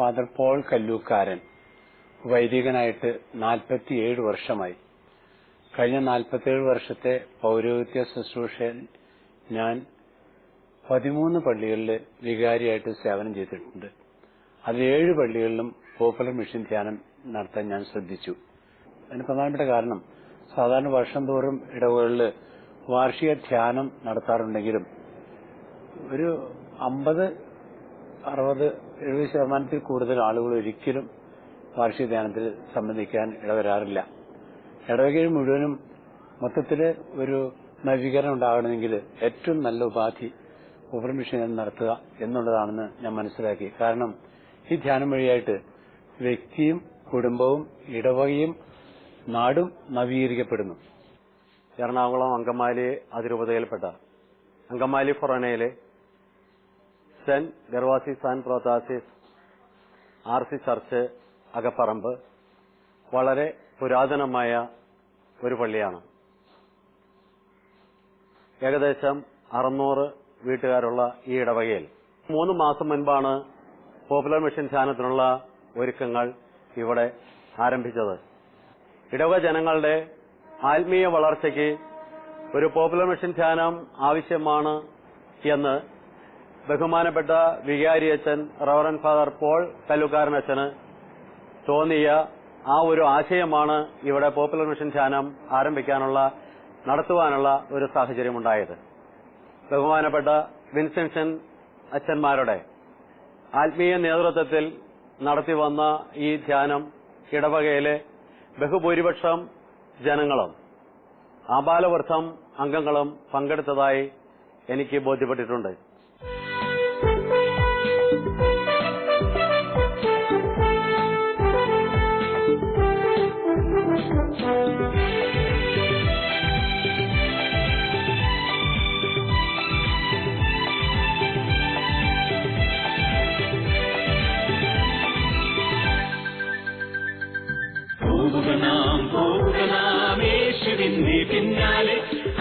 Father Paul Kallookaran. വൈദികനായിട്ട് നാൽപ്പത്തിയേഴ് വർഷമായി. കഴിഞ്ഞ നാൽപ്പത്തിയേഴ് വർഷത്തെ പൗരോഹിത്യ ശുശ്രൂഷയിൽ ഞാൻ പതിമൂന്ന് പള്ളികളിൽ വികാരിയായിട്ട് സേവനം ചെയ്തിട്ടുണ്ട്. അതിൽ ഏഴ് പള്ളികളിലും പോപ്പുലർ മിഷൻ ധ്യാനം നടത്താൻ ഞാൻ ശ്രദ്ധിച്ചു. അതിന് പ്രധാനപ്പെട്ട കാരണം സാധാരണ വർഷം തോറും ഇടവുകളിൽ വാർഷിക ധ്യാനം നടത്താറുണ്ടെങ്കിലും ഒരു അമ്പത് അറുപത് എഴുപത് ശതമാനത്തിൽ കൂടുതൽ ആളുകൾ ഒരിക്കലും വാർഷിക ധ്യാനത്തിൽ സംബന്ധിക്കാൻ ഇടവരാറില്ല. ഇടവകയിൽ മുഴുവനും മൊത്തത്തിൽ ഒരു നവീകരണം ഉണ്ടാകണമെങ്കിൽ ഏറ്റവും നല്ല ഉപാധി ഉപമിഷൻ നടത്തുക എന്നുള്ളതാണെന്ന് ഞാൻ മനസ്സിലാക്കി. കാരണം ഈ ധ്യാനം വഴിയായിട്ട് വ്യക്തിയും കുടുംബവും ഇടവകയും നാടും നവീകരിക്കപ്പെടുന്നു. എറണാകുളം അങ്കമാലി അതിരൂപതയിൽപ്പെട്ട അങ്കമാലി ഫൊറോനയിലെ saint Gervasi San Protasis R C church Akapparambu വളരെ പുരാതനമായ ഒരു പള്ളിയാണ്. ഏകദേശം അറുന്നൂറ് വീട്ടുകാരുള്ള ഈ ഇടവകയിൽ മൂന്ന് മാസം മുൻപാണ് പോപ്പുലർ മിഷൻ ധ്യാനത്തിനുള്ള ഒരുക്കങ്ങൾ ഇവിടെ ആരംഭിച്ചത്. ഇടവക ജനങ്ങളുടെ ആത്മീയ വളർച്ചയ്ക്ക് ഒരു പോപ്പുലർ മിഷൻ ധ്യാനം ആവശ്യമാണ് എന്ന് ബഹുമാനപ്പെട്ട വികാരി അച്ഛൻ റവറൻ ഫാദർ പോൾ കല്ലുകാരൻ അച്ഛന് തോന്നിയ ആ ഒരു ആശയമാണ് ഇവിടെ പോപ്പുലർ മിഷൻ ധ്യാനം ആരംഭിക്കാനുള്ള നടത്തുവാനുള്ള ഒരു സാഹചര്യമുണ്ടായത്. ബഹുമാനപ്പെട്ട വിൻസെൻഷൻ അച്ഛന്മാരുടെ ആത്മീയ നേതൃത്വത്തിൽ നടത്തിവന്ന ഈ ധ്യാനം ഇടവകയിലെ ബഹുഭൂരിപക്ഷം ജനങ്ങളും ആബാലവൃദ്ധം അംഗങ്ങളും പങ്കെടുത്തതായി എനിക്ക് ബോധ്യപ്പെട്ടിട്ടുണ്ട്.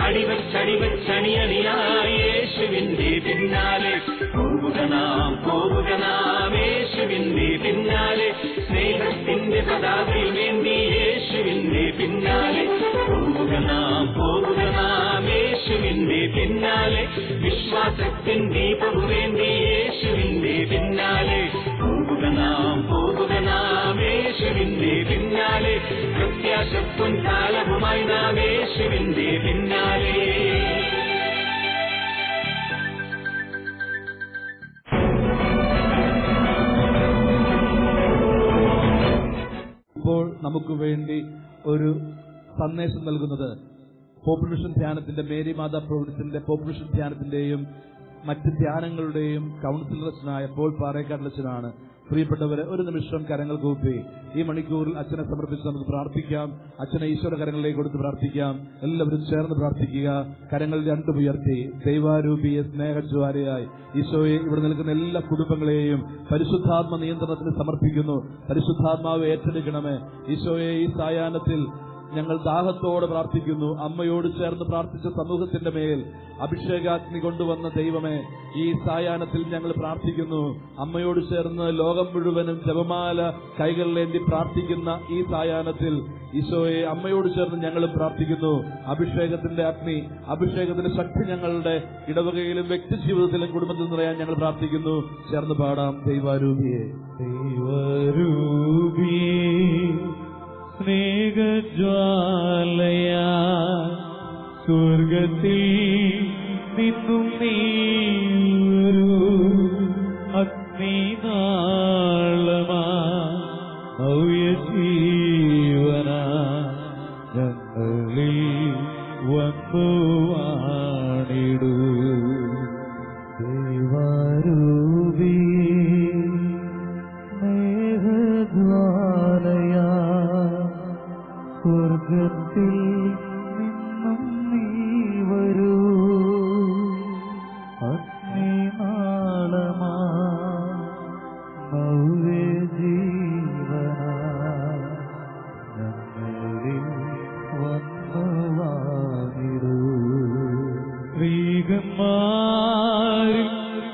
അടിവച്ചടിവച്ചണിയണിയായി യേശുവിന്റെ പിന്നാലെ. പോവുക നാം പോവുക നാം യേശുവിന്റെ പിന്നാലെ. സ്നേഹത്തിന്റെ പതാകയിൽ വേണ്ടി യേശുവിന്റെ പിന്നാലെ. പോവുക നാം പോവുക നാം യേശുവിന്റെ പിന്നാലെ. വിശ്വാസത്തിൻ ദീപം വേണ്ടി യേശുവിന്റെ പിന്നാലെ. പോവുക നാം പോവുക നാം യേശുവിന്റെ പിന്നാലെ. പ്രത്യാശപ്പും കാലവുമായി നാം യേശുവിന്റെ പിന്നാലെ. നമുക്ക് വേണ്ടി ഒരു സന്ദേശം നൽകുന്നത് പോപ്പുലേഷൻ ധ്യാനത്തിന്റെ മേരി മാതാ പ്രൊവിഡൻസിന്റെ പോപ്പുലേഷൻ ധ്യാനത്തിന്റെയും മറ്റ് ധ്യാനങ്ങളുടെയും കൗൺസിലറച്ചനായ പോൾ പാറേക്കാട്ടിലച്ചനാണ് പ്രിയപ്പെട്ടവരെ ഒരു നിമിഷം കരങ്ങൾ കൂപ്പി. ഈ മണിക്കൂറിൽ അച്ഛനെ സമർപ്പിച്ച് നമുക്ക് പ്രാർത്ഥിക്കാം. അച്ഛനെ ഈശ്വര കരങ്ങളിലേക്ക് കൊടുത്ത് പ്രാർത്ഥിക്കാം. എല്ലാവരും ചേർന്ന് പ്രാർത്ഥിക്കുക. കരങ്ങൾ രണ്ടും ഉയർത്തി. ദൈവാരൂപിയെ സ്നേഹജ്വാരയായി ഈശോയെ ഇവിടെ നിൽക്കുന്ന എല്ലാ കുടുംബങ്ങളെയും പരിശുദ്ധാത്മ നിയന്ത്രണത്തിന് സമർപ്പിക്കുന്നു. പരിശുദ്ധാത്മാവ് ഏറ്റെടുക്കണമേ. ഈശോയെ ഈ സായാഹ്നത്തിൽ ഞങ്ങൾ ദാഹത്തോടെ പ്രാർത്ഥിക്കുന്നു. അമ്മയോട് ചേർന്ന് പ്രാർത്ഥിച്ച സമൂഹത്തിന്റെ മേൽ അഭിഷേകാഗ്നി കൊണ്ടുവന്ന ദൈവമേ ഈ സായാഹ്നത്തിൽ ഞങ്ങൾ പ്രാർത്ഥിക്കുന്നു. അമ്മയോട് ചേർന്ന് ലോകം മുഴുവനും ജപമാല കൈകളിലേന്തി പ്രാർത്ഥിക്കുന്ന ഈ സായാഹ്നത്തിൽ ഈശോയെ അമ്മയോട് ചേർന്ന് ഞങ്ങളും പ്രാർത്ഥിക്കുന്നു. അഭിഷേകത്തിന്റെ അഗ്നി അഭിഷേകത്തിന്റെ ശക്തി ഞങ്ങളുടെ ഇടവകയിലും വ്യക്തി ജീവിതത്തിലും കുടുംബത്തിൽ നിറയാൻ ഞങ്ങൾ പ്രാർത്ഥിക്കുന്നു. ചേർന്ന് പാടാം. ദൈവാരൂപിയെ ദൈവരൂപി സ്നേഹജ്വാലയാ സ്വർഗത്തിൽ നിന്നും നീരു അഗ്നിനാളമാ വന്നു വാങ്ങിടൂ സ്ത്രീകന്മാരിൽ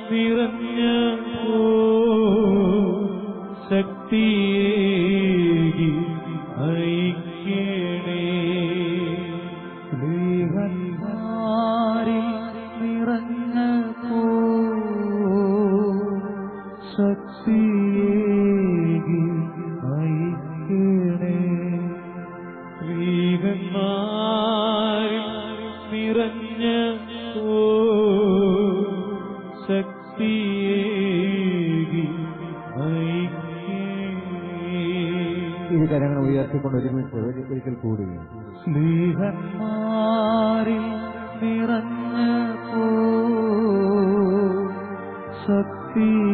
നിറഞ്ഞ ती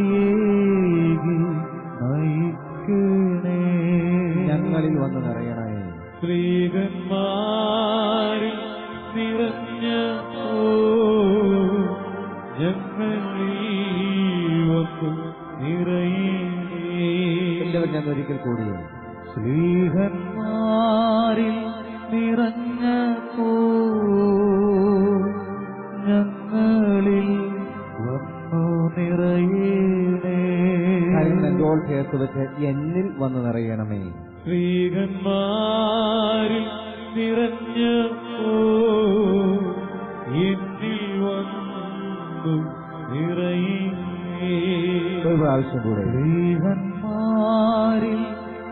ഒരു പ്രാവശ്യം കൂടെ ദൈവന്മാരിൽ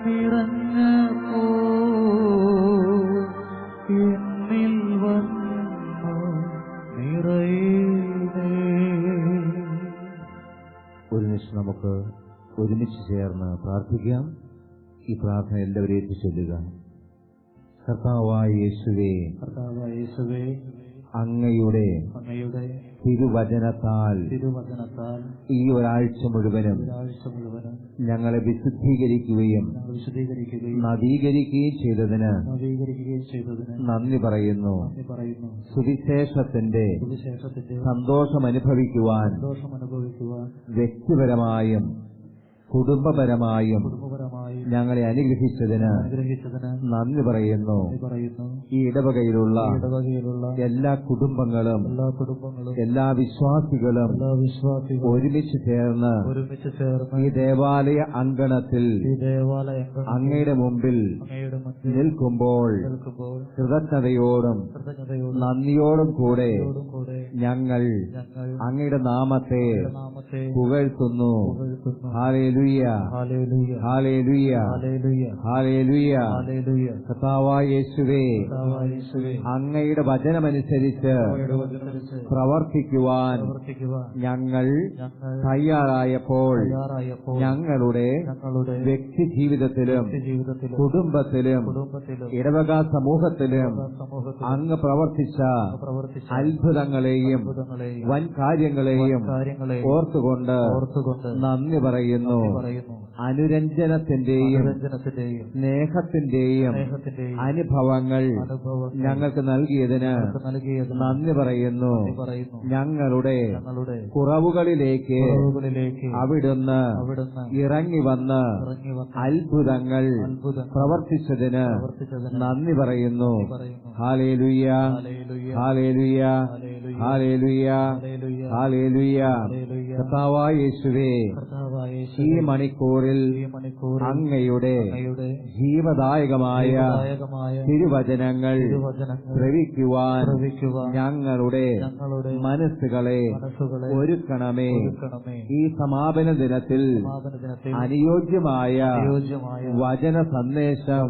നിറഞ്ഞ പോ. എന്നിൽ വന്നു നിറയണേ ഒരു നിമിഷം നമുക്ക് ഒരുമിച്ച് ചേർന്ന് പ്രാർത്ഥിക്കാം. ഈ പ്രാർത്ഥന എല്ലാവരെയും എത്തിച്ചൊല്ലുക കർത്താവായ യേശുവേ കർത്താവായ യേശുവേ അങ്ങയുടെ അങ്ങയുടെ തിരുവചനത്താൽ തിരുവചനത്താൽ ഈ ഒരാഴ്ച മുഴുവനും മുഴുവനും ഞങ്ങളെ വിശുദ്ധീകരിക്കുകയും വിശുദ്ധീകരിക്കുകയും നവീകരിക്കുകയും ചെയ്തതിന് നവീകരിക്കുകയും ചെയ്തതിന് നന്ദി പറയുന്നു. പറയുന്നു. സുവിശേഷത്തിന്റെ സുവിശേഷത്തിന്റെ സന്തോഷം അനുഭവിക്കുവാൻ സന്തോഷം അനുഭവിക്കുവാൻ വ്യക്തിപരമായും കുടുംബപരമായും കുടുംബപരമായി ഞങ്ങളെ അനുഗ്രഹിച്ചതിന് അനുഗ്രഹിച്ചതിന് നന്ദി പറയുന്നു. പറയുന്നു. ഈ ഇടവകയിലുള്ള ഇടവകയിലുള്ള എല്ലാ കുടുംബങ്ങളും എല്ലാ കുടുംബങ്ങളും എല്ലാ വിശ്വാസികളും എല്ലാ വിശ്വാസികളും ഒരുമിച്ച് ചേർന്ന് ഒരുമിച്ച് ചേർന്ന് ഈ ദേവാലയ അങ്കണത്തിൽ ഈ ദേവാലയ അങ്ങയുടെ മുമ്പിൽ നിൽക്കുമ്പോൾ കൃതജ്ഞതയോടും നന്ദിയോടും കൂടെ ഞങ്ങൾ അങ്ങയുടെ നാമത്തെ പുകഴ്ത്തുന്നു. ഹാലേ ഹാലേലുയ്യ ഹാലേ ഹല്ലേലൂയ കർത്താവായ യേശുവേ. അങ്ങയുടെ വചനമനുസരിച്ച് പ്രവർത്തിക്കുവാൻ ഞങ്ങൾ തയ്യാറായപ്പോൾ ഞങ്ങളുടെ വ്യക്തി ജീവിതത്തിലും കുടുംബത്തിലും ഇടവക സമൂഹത്തിലും അങ്ങ് പ്രവർത്തിച്ച അത്ഭുതങ്ങളെയും വൻ കാര്യങ്ങളെയും ഓർത്തുകൊണ്ട് നന്ദി പറയുന്നു. അനുരഞ്ജനത്തിന്റെയും രഞ്ജനത്തിന്റെയും സ്നേഹത്തിന്റെയും സ്നേഹത്തിന്റെയും അനുഭവങ്ങൾ ഞങ്ങൾക്ക് നൽകിയതിന് നന്ദി പറയുന്നു. ഞങ്ങളുടെ കുറവുകളിലേക്ക് അവിടുന്ന് ഇറങ്ങി വന്ന് അത്ഭുതങ്ങൾ പ്രവർത്തിച്ചതിന് നന്ദി പറയുന്നു. ഹാലേലുയ്യ. ഹാലേലുയ്യ. ഹാലേലുയ്യ. ഹാലേലുയ്യ. കർത്താവായ യേശുവേ ഈ മണിക്കൂറിൽ അങ്ങയുടെ ജീവദായകമായ തിരുവചനങ്ങൾ ശ്രവിക്കുവാൻ ഞങ്ങളുടെ മനസ്സുകളെ ഒരുക്കണമേ. ഈ സമാപന ദിനത്തിൽ അനുയോജ്യമായ വചന സന്ദേശം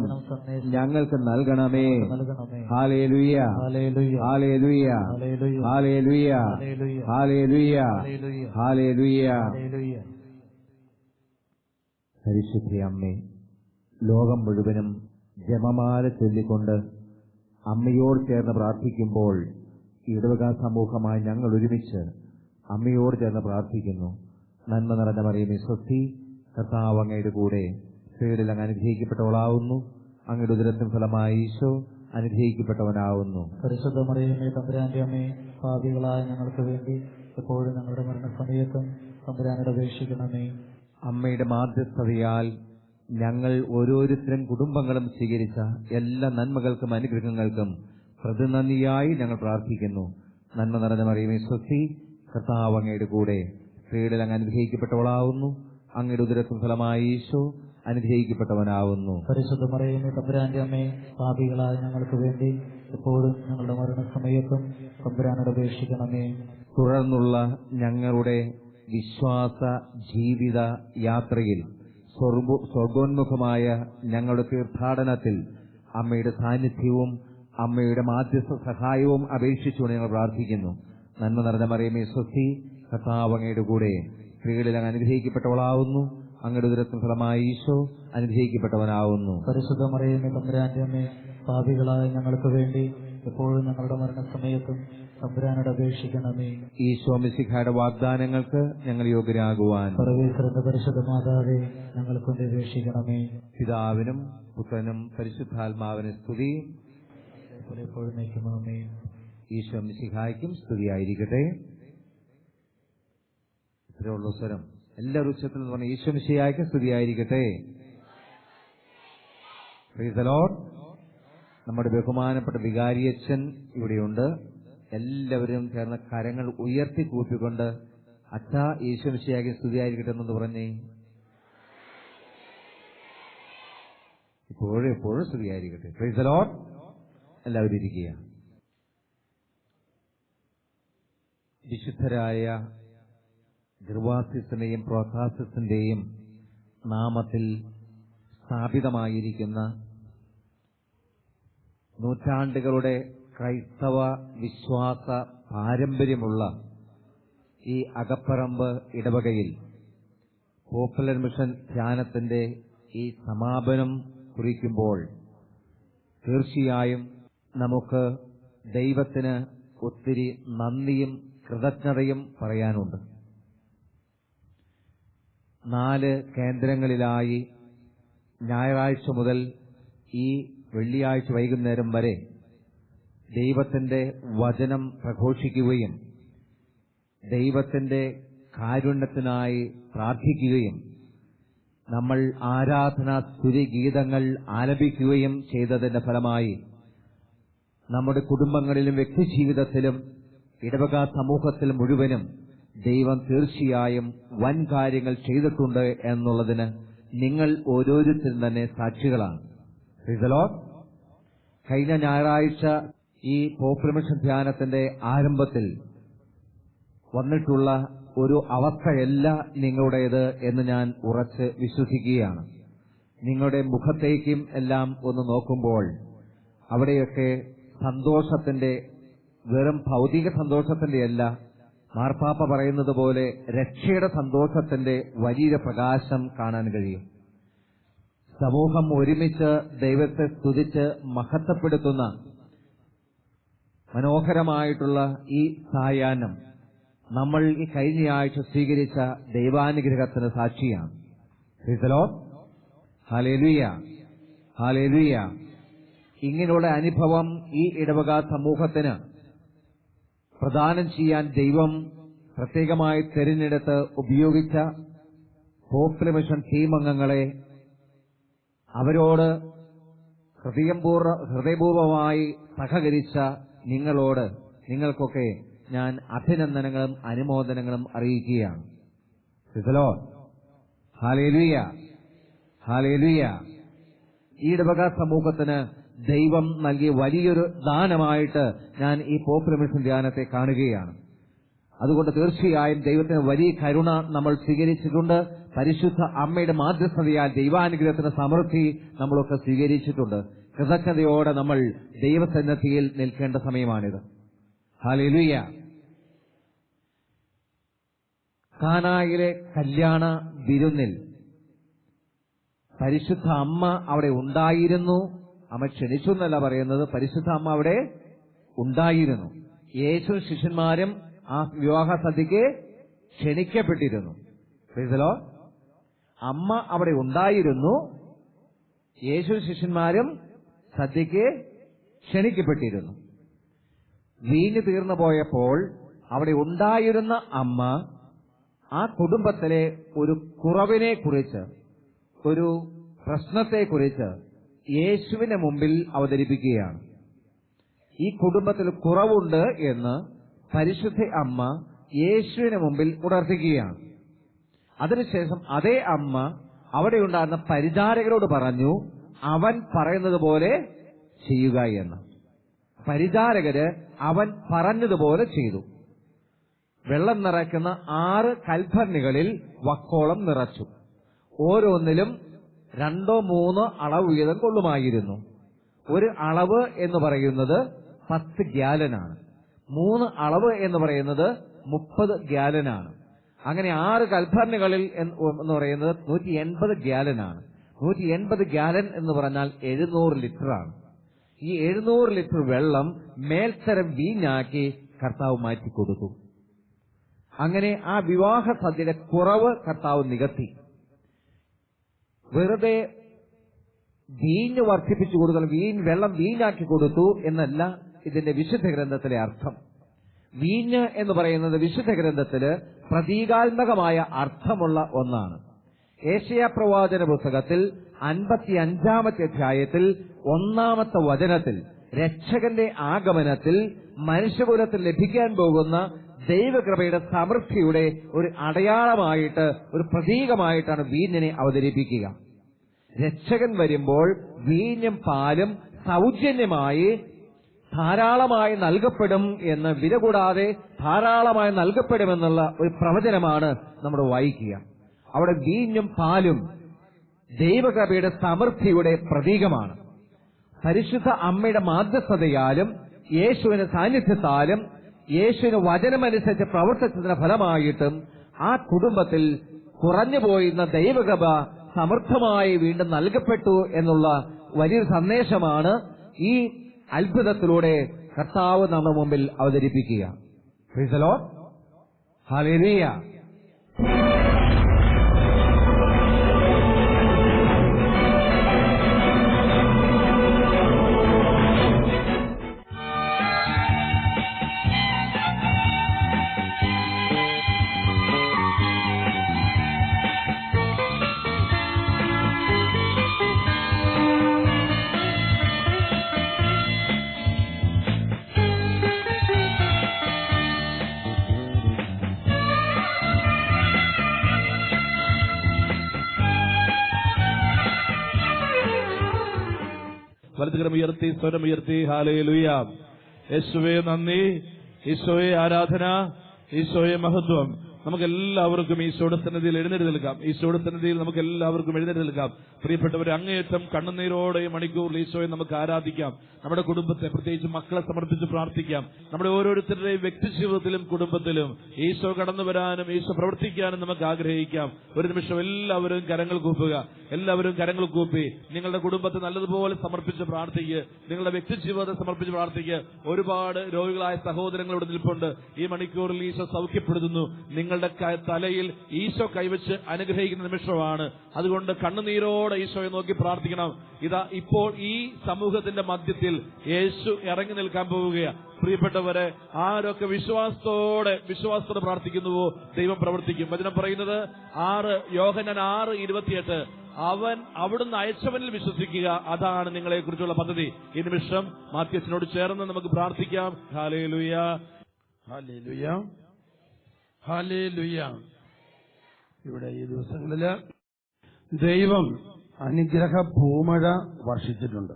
ഞങ്ങൾക്ക് നൽകണമേ. നൽകണമേ. ഹാലേലുയ്യ ഹല്ലേലൂയ ഹാലേലുയ്യ ഹല്ലേലൂയ പരിശുദ്ധ അമ്മേ ലോകം മുഴുവനും ജപമാല ചൊല്ലിക്കൊണ്ട് അമ്മയോട് ചേർന്ന് പ്രാർത്ഥിക്കുമ്പോൾ ഇടവക സമൂഹമായി ഞങ്ങൾ ഒരുമിച്ച് അമ്മയോട് ചേർന്ന് പ്രാർത്ഥിക്കുന്നു. നന്മ നിറഞ്ഞ മറിയമേ സ്വസ്തി കർത്താവ് അങ്ങയുടെ കൂടെ സ്ത്രീകളിൽ അങ്ങ് അനുഗ്രഹിക്കപ്പെട്ടവളാവുന്നു. അങ്ങയുടെ ഉദരത്തിൻ ഫലമായ ഈശോ അനുഗ്രഹിക്കപ്പെട്ടവനാവുന്നു. പരിശുദ്ധ മറിയമേ തമ്പുരാന്റെ അമ്മേ പാപികളായ ഞങ്ങൾക്ക് വേണ്ടി എപ്പോഴും ഞങ്ങളുടെ മരണസമയത്തും തമ്പുരാനോട് അപേക്ഷിക്കണമേ. അമ്മയുടെ മാധ്യസ്ഥതയാൽ ഞങ്ങൾ ഓരോരുത്തരും കുടുംബങ്ങളും സ്വീകരിച്ച എല്ലാ നന്മകൾക്കും അനുഗ്രഹങ്ങൾക്കും പ്രതിനന്ദിയായി ഞങ്ങൾ പ്രാർത്ഥിക്കുന്നു. നന്മ നിറഞ്ഞ മറിയമേ സ്വസ്തി കർത്താവ് അങ്ങയുടെ കൂടെ സ്ത്രീകളിൽ അങ്ങ് അനുഗ്രഹിക്കപ്പെട്ടവളാവുന്നു. അങ്ങയുടെ ഉദരത്തിൻ ഫലമായ ഈശോ അനുഗ്രഹിക്കപ്പെട്ടവനാവുന്നു. പരിശുദ്ധ മറിയമേ തമ്പുരാന്റെ അമ്മേ പാപികളായ ഞങ്ങൾക്ക് വേണ്ടി എപ്പോഴും ഞങ്ങളുടെ മരണസമയത്തും തമ്പുരാനോട് അപേക്ഷിക്കണമേ. തുടർന്നുള്ള ഞങ്ങളുടെ വിശ്വാസ ജീവിത യാത്രയിൽ സ്വർഗോ- സ്വർഗോന്മുഖമായ ഞങ്ങളുടെ തീർത്ഥാടനത്തിൽ അമ്മയുടെ സാന്നിധ്യവും അമ്മയുടെ മാധ്യസ്ഥ സഹായവും അപേക്ഷിച്ചുകൊണ്ട് ഞങ്ങൾ പ്രാർത്ഥിക്കുന്നു. നന്മ നിറഞ്ഞ മറിയമേ സ്വസ്തി കർത്താവങ്ങയുടെ കൂടെ സ്ത്രീകളിൽ അങ്ങ് അനുഗ്രഹിക്കപ്പെട്ടവളാവുന്നു. അങ്ങയുടെ ദുരത്തിന് ഫലമായി ഈശോ അനുഗ്രഹിക്കപ്പെട്ടവനാവുന്നു. പരിശുദ്ധ മറിയമേ തമ്പുരാന്റെ അമ്മേ പാപികളായ ഞങ്ങൾക്ക് വേണ്ടി എപ്പോഴും ഞങ്ങളുടെ മരണസമയത്തും തമ്പുരാനോട് അപേക്ഷിക്കണമേ ഈ മിശിഖയുടെ വാഗ്ദാനങ്ങൾക്ക് ഞങ്ങൾ യോഗ്യരാകുവാൻ സർവേശ്വരന്റെ പരിശുദ്ധ മാതാവെ ഞങ്ങൾ കൊണ്ട് അപേക്ഷിക്കണമേ പിതാവിനും പുത്രനും പരിശുദ്ധാത്മാവിന് സ്തുതി. എപ്പോഴും ഈശോ മിശിഹായ്ക്കും സ്തുതിയായിരിക്കട്ടെ. ഇത്രയുള്ള സ്വരം. എല്ലാ ഉച്ചത്തിൽ നിന്ന് പറഞ്ഞ ഈശോ സ്തുതി സ്തുതിയായിരിക്കട്ടെ. നമ്മുടെ ബഹുമാനപ്പെട്ട വികാരിയച്ഛൻ ഇവിടെയുണ്ട്. എല്ലാവരും ചേർന്ന് കരങ്ങൾ ഉയർത്തി കൂപ്പിക്കൊണ്ട് അച്ഛ ഈശ്വരശിയാകെ സ്തുതിയായിരിക്കട്ടെ എന്ന് പറഞ്ഞേ. ഇപ്പോഴും എപ്പോഴും സ്തുതിയായിരിക്കട്ടെ പ്രീസലോ. എല്ലാവരും ഇരിക്കുക. വിശുദ്ധരായ ഗർവാസിസിന്റെയും പ്രോത്താസിസിന്റെയും നാമത്തിൽ സ്ഥാപിതമായിരിക്കുന്ന നൂറ്റാണ്ടുകളുടെ ക്രൈസ്തവ വിശ്വാസ പാരമ്പര്യമുള്ള ഈ അകപ്പറമ്പ് ഇടവകയിൽ പോപ്പുലർ മിഷൻ ധ്യാനത്തിന്റെ ഈ സമാപനം കുറിക്കുമ്പോൾ തീർച്ചയായും നമുക്ക് ദൈവത്തിന് ഒത്തിരി നന്ദിയും കൃതജ്ഞതയും പറയാനുണ്ട്. നാല് കേന്ദ്രങ്ങളിലായി ഞായറാഴ്ച മുതൽ ഈ വെള്ളിയാഴ്ച വൈകുന്നേരം വരെ ദൈവത്തിന്റെ വചനം പ്രഘോഷിക്കുകയും ദൈവത്തിന്റെ കാരുണ്യത്തിനായി പ്രാർത്ഥിക്കുകയും നമ്മൾ ആരാധനാ സ്തുതി ഗീതങ്ങൾ ആലപിക്കുകയും ചെയ്തതിന്റെ ഫലമായി നമ്മുടെ കുടുംബങ്ങളിലും വ്യക്തിജീവിതത്തിലും ഇടവക സമൂഹത്തിൽ മുഴുവനും ദൈവം തീർച്ചയായും വൻ കാര്യങ്ങൾ ചെയ്തിട്ടുണ്ട് എന്നുള്ളതിന് നിങ്ങൾ ഓരോരുത്തരും തന്നെ സാക്ഷികളാണ്. കഴിഞ്ഞ ഞായറാഴ്ച ഈ പോപ്പുലമിഷൻ ധ്യാനത്തിന്റെ ആരംഭത്തിൽ വന്നിട്ടുള്ള ഒരു അവസ്ഥയല്ല നിങ്ങളുടേത് എന്ന് ഞാൻ ഉറച്ച് വിശ്വസിക്കുകയാണ്. നിങ്ങളുടെ മുഖത്തേക്കും എല്ലാം ഒന്ന് നോക്കുമ്പോൾ അവിടെയൊക്കെ സന്തോഷത്തിന്റെ വെറും ഭൗതിക സന്തോഷത്തിന്റെ അല്ല മാർപ്പാപ്പ പറയുന്നത് പോലെ രക്ഷയുടെ സന്തോഷത്തിന്റെ വലിയ പ്രകാശം കാണാൻ കഴിയും. സമൂഹം ഒരുമിച്ച് ദൈവത്തെ സ്തുതിച്ച് മഹത്വപ്പെടുത്തുന്ന മനോഹരമായിട്ടുള്ള ഈ സായാഹ്നം നമ്മൾ ഈ കഴിഞ്ഞയാഴ്ച സ്വീകരിച്ച ദൈവാനുഗ്രഹത്തിന് സാക്ഷിയാണ്. ഹലോ ഹാലേലുയ ഹാലേലുയ ഇങ്ങനെയുള്ള അനുഭവം ഈ ഇടവക സമൂഹത്തിന് പ്രദാനം ചെയ്യാൻ ദൈവം പ്രത്യേകമായി തെരഞ്ഞെടുത്ത് ഉപയോഗിച്ച പോപ്പുലമിഷൻ ടീം അംഗങ്ങളെ അവരോട് ഹൃദയപൂർവ ഹൃദയപൂർവമായി സഹകരിച്ച നിങ്ങളോട് നിങ്ങൾക്കൊക്കെ ഞാൻ അഭിനന്ദനങ്ങളും അനുമോദനങ്ങളും അറിയിക്കുകയാണ്. ഈ ഇടവക സമൂഹത്തിന് ദൈവം നൽകിയ വലിയൊരു ദാനമായിട്ട് ഞാൻ ഈ പോപ്പുലമിഷൻ ധ്യാനത്തെ കാണുകയാണ്. അതുകൊണ്ട് തീർച്ചയായും ദൈവത്തിന് വലിയ കരുണ നമ്മൾ സ്വീകരിച്ചിട്ടുണ്ട്. പരിശുദ്ധ അമ്മയുടെ മാധ്യസ്ഥതയാൽ ദൈവാനുഗ്രഹത്തിന്റെ സമൃദ്ധി നമ്മളൊക്കെ സ്വീകരിച്ചിട്ടുണ്ട്. കൃതജ്ഞതയോടെ നമ്മൾ ദൈവസന്നദ്ധിയിൽ നിൽക്കേണ്ട സമയമാണിത്. ഹാലേലുയ കാനായിലെ കല്യാണ വിരുന്നിൽ പരിശുദ്ധ അമ്മ അവിടെ ഉണ്ടായിരുന്നു. അമ്മ ക്ഷണിച്ചു എന്നല്ല പറയുന്നത്. പരിശുദ്ധ അമ്മ അവിടെ ഉണ്ടായിരുന്നു. യേശു ശിഷ്യന്മാരും ആ വിവാഹ സദ്യക്ക് ക്ഷണിക്കപ്പെട്ടിരുന്നു. മനസ്സിലോ അമ്മ അവിടെ ഉണ്ടായിരുന്നു. യേശു ശിഷ്യന്മാരും സദ്യക്ക് ക്ഷണിക്കപ്പെട്ടിരുന്നു. വീഞ്ഞു തീർന്നു പോയപ്പോൾ അവിടെ ഉണ്ടായിരുന്ന അമ്മ ആ കുടുംബത്തിലെ ഒരു കുറവിനെ കുറിച്ച് ഒരു പ്രശ്നത്തെക്കുറിച്ച് യേശുവിന് മുമ്പിൽ അവതരിപ്പിക്കുകയാണ്. ഈ കുടുംബത്തിൽ കുറവുണ്ട് എന്ന് പരിശുദ്ധ അമ്മ യേശുവിന് മുമ്പിൽ ഉണർത്തിക്കുകയാണ് അതിനുശേഷം അതേ അമ്മ അവിടെ ഉണ്ടായിരുന്ന പരിചാരകരോട് പറഞ്ഞു അവൻ പറയുന്നത് പോലെ ചെയ്യുക എന്ന്. പരിചാരകര് അവൻ പറഞ്ഞതുപോലെ ചെയ്തു. വെള്ളം നിറയ്ക്കുന്ന ആറ് കൽഭരണികളിൽ വക്കോളം നിറച്ചു. ഓരോന്നിലും രണ്ടോ മൂന്നോ അളവ് വീതം കൊള്ളുമായിരുന്നു. ഒരു അളവ് എന്ന് പറയുന്നത് പത്ത് ഗ്യാലനാണ്. മൂന്ന് അളവ് എന്ന് പറയുന്നത് മുപ്പത് ഗ്യാലനാണ്. അങ്ങനെ ആറ് കൽഭരണികളിൽ എന്ന് പറയുന്നത് നൂറ്റി എൺപത് ഗ്യാലനാണ്. നൂറ്റി എൺപത് ഗ്യാലൻ എന്ന് പറഞ്ഞാൽ എഴുന്നൂറ് ലിറ്ററാണ് ഈ എഴുന്നൂറ് ലിറ്റർ വെള്ളം മേൽത്തരം വീഞ്ഞാക്കി കർത്താവ് മാറ്റി കൊടുത്തു അങ്ങനെ ആ വിവാഹ സദ്യയുടെ കുറവ് കർത്താവ് നികത്തി. വെറുതെ വീഞ്ഞ് വർദ്ധിപ്പിച്ചു കൊടുക്കണം വീൻ വെള്ളം വീഞ്ഞാക്കി കൊടുത്തു എന്നല്ല ഇതിന്റെ വിശുദ്ധ ഗ്രന്ഥത്തിലെ അർത്ഥം. വീഞ്ഞ് എന്ന് പറയുന്നത് വിശുദ്ധ ഗ്രന്ഥത്തിൽ പ്രതീകാത്മകമായ അർത്ഥമുള്ള ഒന്നാണ്. ഏഷ്യ പ്രവാചന പുസ്തകത്തിൽ അൻപത്തി അഞ്ചാമത്തെ അധ്യായത്തിൽ ഒന്നാമത്തെ വചനത്തിൽ രക്ഷകന്റെ ആഗമനത്തിൽ മനുഷ്യകുലത്തിൽ ലഭിക്കാൻ പോകുന്ന ദൈവകൃപയുടെ സമൃദ്ധിയുടെ ഒരു അടയാളമായിട്ട് ഒരു പ്രതീകമായിട്ടാണ് വീഞ്ഞിനെ അവതരിപ്പിക്കുക. രക്ഷകൻ വരുമ്പോൾ വീഞ്ഞും പാലും സൗജന്യമായി ധാരാളമായി നൽകപ്പെടും എന്ന് വില കൂടാതെ ധാരാളമായി നൽകപ്പെടുമെന്നുള്ള ഒരു പ്രവചനമാണ് നമ്മൾ വായിക്കുക. അവിടെ വീഞ്ഞും പാലും ദൈവകൃപയുടെ സമൃദ്ധിയുടെ പ്രതീകമാണ്. പരിശുദ്ധ അമ്മയുടെ മാധ്യസ്ഥതയാലും യേശുവിന് സാന്നിധ്യത്താലും യേശുവിന് വചനമനുസരിച്ച് പ്രവർത്തിച്ചതിന്റെ ഫലമായിട്ടും ആ കുടുംബത്തിൽ കുറഞ്ഞുപോയിരുന്ന ദൈവകൃപ സമൃദ്ധമായി വീണ്ടും നൽകപ്പെട്ടു എന്നുള്ള വലിയൊരു സന്ദേശമാണ് ഈ അത്ഭുതത്തിലൂടെ കർത്താവ് നമ്മുടെ മുമ്പിൽ അവതരിപ്പിക്കുക. Praise ഉയർത്തി സ്വരം ഉയർത്തി ഹാലേ ലുയാം യേശുവേ നന്ദി. ഈശോയെ ആരാധന. ഈശോയെ മഹത്വം. നമുക്ക് എല്ലാവർക്കും ഈശോയുടെ സന്നിധിയിൽ എഴുന്നേറ്റ് നിൽക്കാം. ഈശോയുടെ സന്നിധിയിൽ നമുക്ക് എല്ലാവർക്കും എഴുന്നേറ്റ് നിൽക്കാം. പ്രിയപ്പെട്ടവർ അങ്ങേയറ്റം കണ്ണുനീരോടെ ഈ മണിക്കൂറിൽ ഈശോയെ നമുക്ക് ആരാധിക്കാം. നമ്മുടെ കുടുംബത്തെ പ്രത്യേകിച്ച് മക്കളെ സമർപ്പിച്ച് പ്രാർത്ഥിക്കാം. നമ്മുടെ ഓരോരുത്തരുടെയും വ്യക്തി ജീവിതത്തിലും കുടുംബത്തിലും ഈശോ കടന്നു വരാനും ഈശോ പ്രവർത്തിക്കാനും നമുക്ക് ആഗ്രഹിക്കാം. ഒരു നിമിഷം എല്ലാവരും കരങ്ങൾ കൂപ്പുക. എല്ലാവരും കരങ്ങൾ കൂപ്പി. നിങ്ങളുടെ കുടുംബത്തെ നല്ലതുപോലെ സമർപ്പിച്ച് പ്രാർത്ഥിക്കുക നിങ്ങളുടെ വ്യക്തി ജീവിതത്തെ സമർപ്പിച്ച് പ്രാർത്ഥിക്കുക ഒരുപാട് രോഗികളായ സഹോദരങ്ങൾ ഇവിടെ നിൽപ്പുണ്ട്. ഈ മണിക്കൂറിൽ ഈശോ സൗഖ്യപ്പെടുത്തുന്നു. നിങ്ങളുടെ തലയിൽ ഈശോ കൈവച്ച് അനുഗ്രഹിക്കുന്ന നിമിഷമാണ്. അതുകൊണ്ട് കണ്ണുനീരോടെ ഈശോയെ നോക്കി പ്രാർത്ഥിക്കണം. ഇതാ ഇപ്പോൾ ഈ സമൂഹത്തിന്റെ മധ്യത്തിൽ യേശു ഇറങ്ങി നിൽക്കാൻ പോവുകയാണ് പ്രിയപ്പെട്ടവരെ ആരൊക്കെ വിശ്വാസത്തോടെ വിശ്വാസത്തോടെ പ്രാർത്ഥിക്കുന്നുവോ ദൈവം പ്രവർത്തിക്കും. വചനം പറയുന്നത് ആറ് യോഹനൻ ആറ് ഇരുപത്തിയെട്ട്. അവൻ അവിടുന്ന് അയച്ചവനിൽ വിശ്വസിക്കുക. അതാണ് നിങ്ങളെ കുറിച്ചുള്ള പദ്ധതി. ഈ നിമിഷം മാത്യച്ചനോട് ചേർന്ന് നമുക്ക് പ്രാർത്ഥിക്കാം. ഹാലേ ലുയ ഇവിടെ ഈ ദിവസങ്ങളിൽ ദൈവം അനുഗ്രഹ ഭൂമഴ വർഷിച്ചിട്ടുണ്ട്.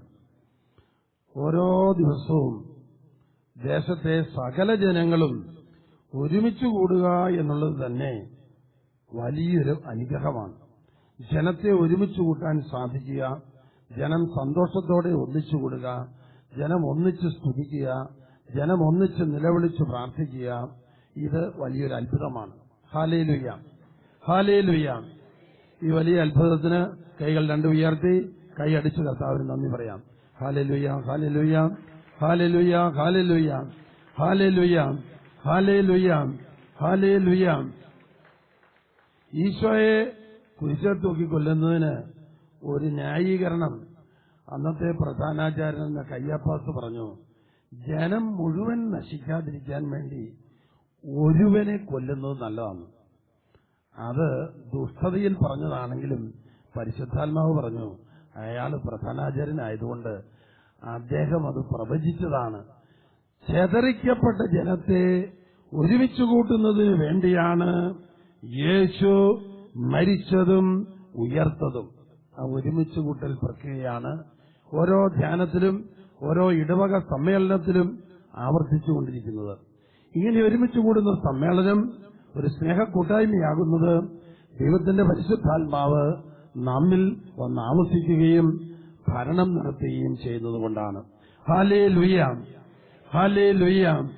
ഓരോ ദിവസവും ദേശത്തെ സകല ജനങ്ങളും ഒരുമിച്ച് കൂടുക എന്നുള്ളത് തന്നെ വലിയൊരു അനുഗ്രഹമാണ്. ജനത്തെ ഒരുമിച്ച് കൂട്ടാൻ സാധിക്കുക ജനം സന്തോഷത്തോടെ ഒന്നിച്ചു കൂടുക ജനം ഒന്നിച്ച് സ്തുതിക്കുക ജനം ഒന്നിച്ച് നിലവിളിച്ച് പ്രാർത്ഥിക്കുക ഇത് വലിയൊരു അത്ഭുതമാണ്. ഹാലേലുയ്യ ഹാലേലുയ്യ ഈ വലിയ അത്ഭുതത്തിന് കൈകൾ രണ്ടു ഉയർത്തി കൈ അടിച്ച് കർത്താവിന് നന്ദി പറയാം. ഹാലേലുയ്യ ഹാലേലുയ്യ ഹാലേലുയ്യ ഹാലേലുയ്യ ഹാലേലുയ്യ ഹാലേലുയ്യ ഹാലേലുയ്യ ഈശോയെ കുരിശ തൂക്കി കൊല്ലുന്നതിന് ഒരു ന്യായീകരണം. അന്നത്തെ പ്രധാനാചാര്യൻ എന്ന കയ്യപ്പാസ് പറഞ്ഞു ജനം മുഴുവൻ നശിക്കാതിരിക്കാൻ വേണ്ടി ഒരുവനെ കൊല്ലുന്നത് നല്ലതാണ്. അത് ദുഷ്ടതയിൽ പറഞ്ഞതാണെങ്കിലും പരിശുദ്ധാത്മാവ് പറഞ്ഞു അയാൾ പ്രധാനാചാര്യനായതുകൊണ്ട് അദ്ദേഹം അത് പ്രവചിച്ചതാണ്. ചെതറിക്കപ്പെട്ട ജനത്തെ ഒരുമിച്ച് കൂട്ടുന്നതിന് വേണ്ടിയാണ് യേശു മരിച്ചതും ഉയർത്തതും. ആ ഒരുമിച്ച് കൂട്ടൽ പ്രക്രിയയാണ് ഓരോ ധ്യാനത്തിലും ഓരോ ഇടവക സമ്മേളനത്തിലും ആവർത്തിച്ചുകൊണ്ടിരിക്കുന്നത്. ഇങ്ങനെ ഒരുമിച്ച് കൂടുന്ന സമ്മേളനം ഒരു സ്നേഹ കൂട്ടായ്മയാകുന്നത് ദൈവത്തിന്റെ പരിശുദ്ധാത്മാവ് നമ്മിൽ വന്ന് ആവസിക്കുകയും ഭരണം നടത്തുകയും ചെയ്യുന്നത് കൊണ്ടാണ്. ഹാലേ ലുയ്യാം ഹാലേ ലുയ്യാം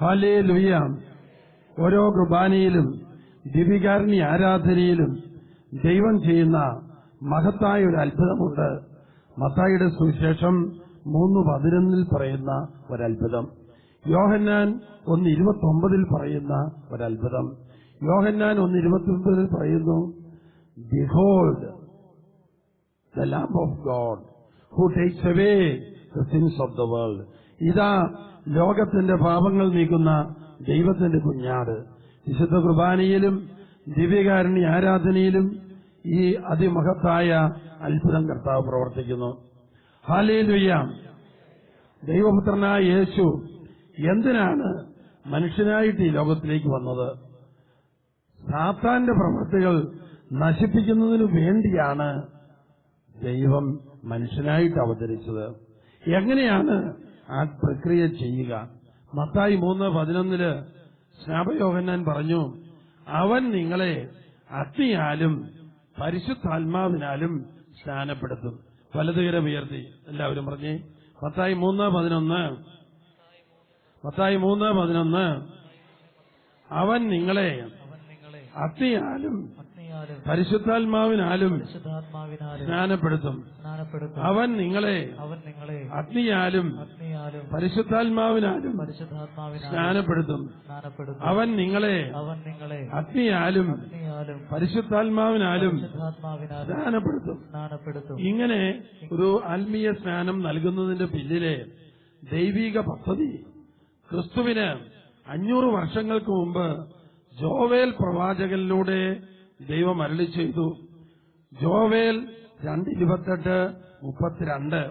ഹാലേ ലുയ്യാം ഓരോ കുർബാനയിലും ദിവികാരണി ആരാധനയിലും ദൈവം ചെയ്യുന്ന മഹത്തായ ഒരു അത്ഭുതമുണ്ട്. മത്തായിയുടെ സുവിശേഷം മൂന്ന് പതിനൊന്നിൽ പറയുന്ന ഒരത്ഭുതം. യോഹന്നാൻ ഒന്ന് ഇരുപത്തി ഒമ്പതിൽ പറയുന്ന ഒരത്ഭുതം. യോഹന്നാൻ ഒന്ന് ഇരുപത്തി ഒമ്പതിൽ പറയുന്നു behold the lamb of God who takes away the sins of the world ഇതാ ലോകത്തിന്റെ പാപങ്ങൾ നീക്കുന്ന ദൈവത്തിന്റെ കുഞ്ഞാട്. വിശുദ്ധ കുർബാനയിലും ദിവ്യകാരുണ്യ ആരാധനയിലും ഈ അതിമഹത്തായ അത്ഭുതം കർത്താവ് പ്രവർത്തിക്കുന്നു. ഹാലേലുയ്യാം ദൈവപുത്രനായ യേശു എന്തിനാണ് മനുഷ്യനായിട്ട് ഈ ലോകത്തിലേക്ക് വന്നത്? സാത്താന്റെ പ്രവൃത്തികൾ നശിപ്പിക്കുന്നതിനു വേണ്ടിയാണ് ദൈവം മനുഷ്യനായിട്ട് അവതരിച്ചത്. എങ്ങനെയാണ് ആ പ്രക്രിയ ചെയ്യുക? മത്തായി മൂന്ന് പതിനൊന്നിൽ സ്നാപയോഹന്നാൻ പറഞ്ഞു അവൻ നിങ്ങളെ അഗ്നിയാലും പരിശുദ്ധാത്മാവിനാലും സ്നാനപ്പെടുത്തും. വലതുകരം ഉയർത്തി. എല്ലാവരും പറഞ്ഞേ. മത്തായി മൂന്ന് പതിനൊന്ന് മത്തായി മൂന്ന് പതിനൊന്ന്. അവൻ നിങ്ങളെ അഗ്നിയാലും പരിശുദ്ധാത്മാവിനാലും സ്നാനപ്പെടുത്തും. അവൻ നിങ്ങളെ അഗ്നിയാലും പരിശുദ്ധാത്മാവിനാലും സ്നാനപ്പെടുത്തും. അവൻ നിങ്ങളെ അഗ്നിയാലും പരിശുദ്ധാത്മാവിനാലും സ്നാനപ്പെടുത്തും. ഇങ്ങനെ ഒരു ആത്മീയ സ്നാനം നൽകുന്നതിന്റെ പിന്നിലെ ദൈവിക പദ്ധതി ക്രിസ്തുവിന് അഞ്ഞൂറ് വർഷങ്ങൾക്ക് മുമ്പ് ജോവേൽ പ്രവാചകനിലൂടെ ദൈവം അരളി ചെയ്തു. ജോവേൽ രണ്ട് ഇരുപത്തെട്ട് മുപ്പത്തിരണ്ട്.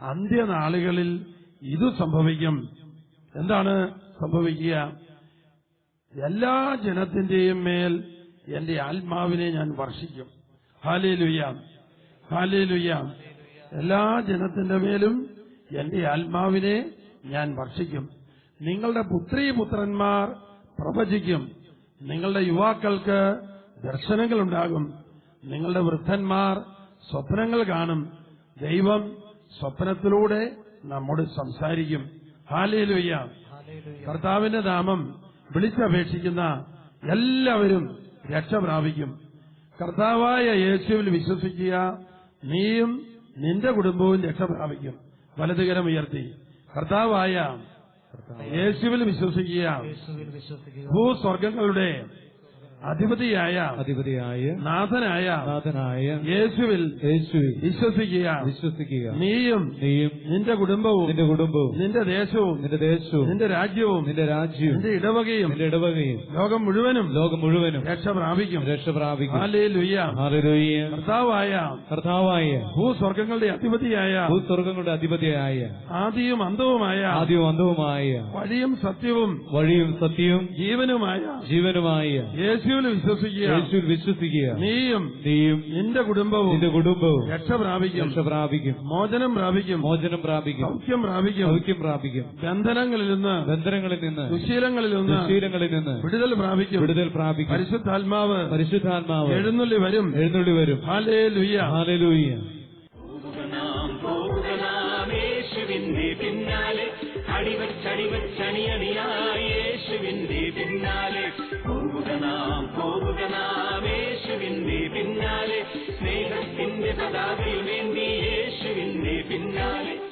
അന്ത്യനാളുകളിൽ ഇത് സംഭവിക്കും. എന്താണ് സംഭവിക്കുക? എല്ലാ ജനത്തിന്റെയും മേൽ എന്റെ ആത്മാവിനെ ഞാൻ വർഷിക്കും. ഹാലേ ലുയ്യാം ഹാലേ എല്ലാ ജനത്തിന്റെ മേലും എന്റെ ആത്മാവിനെ ഞാൻ വർഷിക്കും. നിങ്ങളുടെ പുത്രീ പുത്രന്മാർ പ്രവചിക്കും. നിങ്ങളുടെ യുവാക്കൾക്ക് ദർശനങ്ങൾ ഉണ്ടാകും. നിങ്ങളുടെ വൃദ്ധന്മാർ സ്വപ്നങ്ങൾ കാണും. ദൈവം സ്വപ്നത്തിലൂടെ നമ്മോട് സംസാരിക്കും. ഹാലയിലുയ്യ ലുയ്യാം കർത്താവിന്റെ നാമം വിളിച്ചപേക്ഷിക്കുന്ന എല്ലാവരും രക്ഷ പ്രാപിക്കും. കർത്താവായ യേശുവിൽ വിശ്വസിക്കുക നീയും നിന്റെ കുടുംബവും രക്ഷ പ്രാപിക്കും. വലതുകരം ഉയർത്തി. കർത്താവായ യേശുവിൽ വിശ്വസിക്കുക ഭൂസ്വർഗങ്ങളുടെ അധിപതിയായ അധിപതിയായ നാഥനായ നാഥനായ യേശുവിൽ യേശുവിൽ വിശ്വസിക്കുക. വിശ്വസിക്കുക. നീയും നീയും നിന്റെ കുടുംബവും നിന്റെ കുടുംബവും നിന്റെ ദേശവും നിന്റെ ദേശവും നിന്റെ രാജ്യവും നിന്റെ രാജ്യവും നിന്റെ ഇടവകയും നിന്റെ ഇടവകയും ലോകം മുഴുവനും ലോകം മുഴുവനും രക്ഷ പ്രാപിക്കും. രക്ഷ പ്രാപിക്കും. കർത്താവായ കർത്താവായ ഭൂസ്വർഗങ്ങളുടെ അധിപതിയായ ഭൂസ്വർഗങ്ങളുടെ അധിപതിയായ ആദിയും അന്തവുമായ ആദ്യവും അന്തവുമായ വഴിയും സത്യവും വഴിയും സത്യവും ജീവനുമായ ജീവനുമായ യേശുവിൽ വിശ്വസിക്കുക. യേശുവിൽ വിശ്വസിക്കുക. നീയും നീയും നിന്റെ കുടുംബവും നിന്റെ കുടുംബവും രക്ഷ പ്രാപിക്കും. രക്ഷ പ്രാപിക്കും. മോചനം പ്രാപിക്കും. മോചനം പ്രാപിക്കും. സൗഖ്യം പ്രാപിക്കും. സൗഖ്യം പ്രാപിക്കും. ബന്ധനങ്ങളിൽ നിന്ന് ബന്ധനങ്ങളിൽ നിന്ന് ദുശീലങ്ങളിൽ നിന്ന് ദുശീലങ്ങളിൽ നിന്ന് വിടുതൽ പ്രാപിക്കും. വിടുതൽ പ്രാപിക്കും. പരിശുദ്ധാത്മാവ് പരിശുദ്ധാത്മാവ് എഴുന്നള്ളി വരും. എഴുന്നള്ളി വരും. ഹാലേ ലുയ്യ ഹാലേ ലുയ്യ പിന്നാലെ. അടിവച്ചടിവച്ചണിയണിയായി യേശുവിന്റെ പിന്നാലെ. പോവുക നാം പോവുക നാം യേശുവിന്റെ പിന്നാലെ. സ്നേഹത്തിന്റെ പതാകയിൽ വേണ്ടി യേശുവിന്റെ പിന്നാലെ.